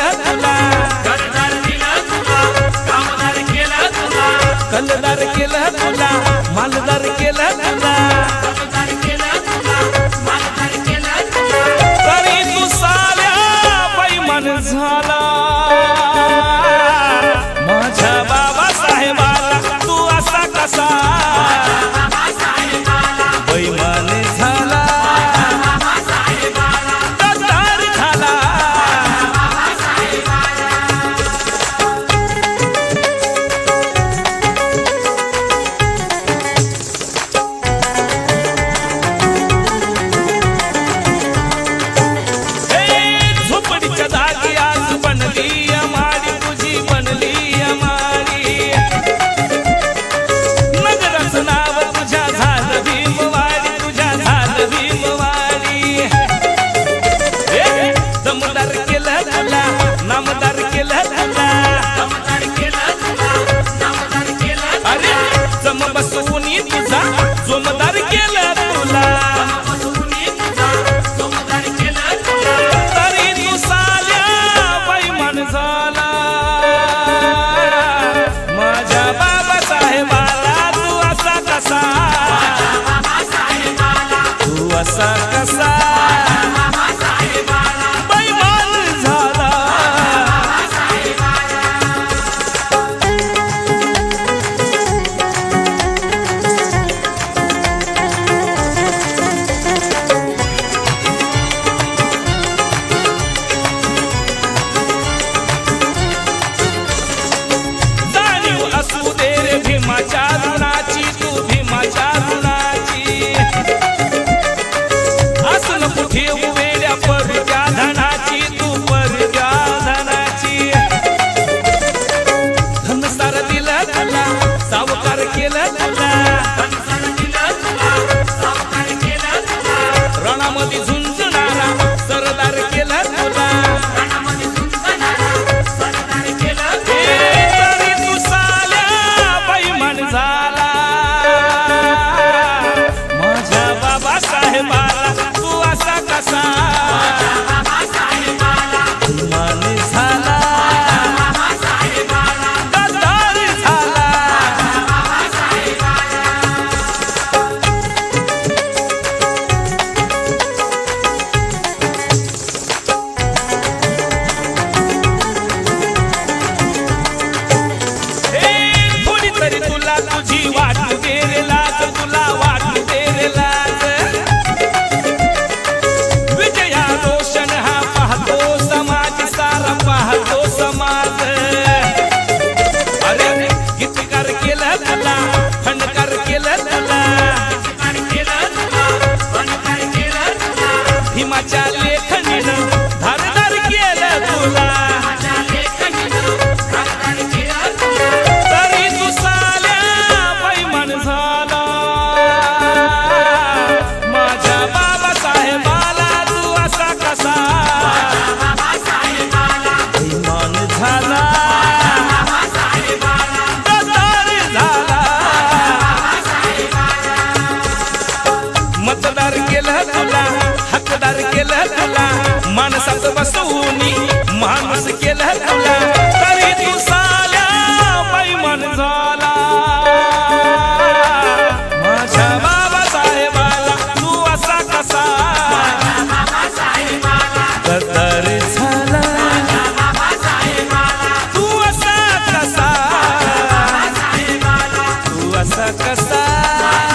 केला तुला. कलदार केला तुला मालदार केला तुला. सोमदार केला केलं माझ्या बाबा साहेबाला तू असा कसा? अभिमान झाला. मतदार केलं तुला हकदार केलं तुला. माणसाचं बसवून माणूस केलं तुला. तरी तू साल्या पैमान झाला. कसा?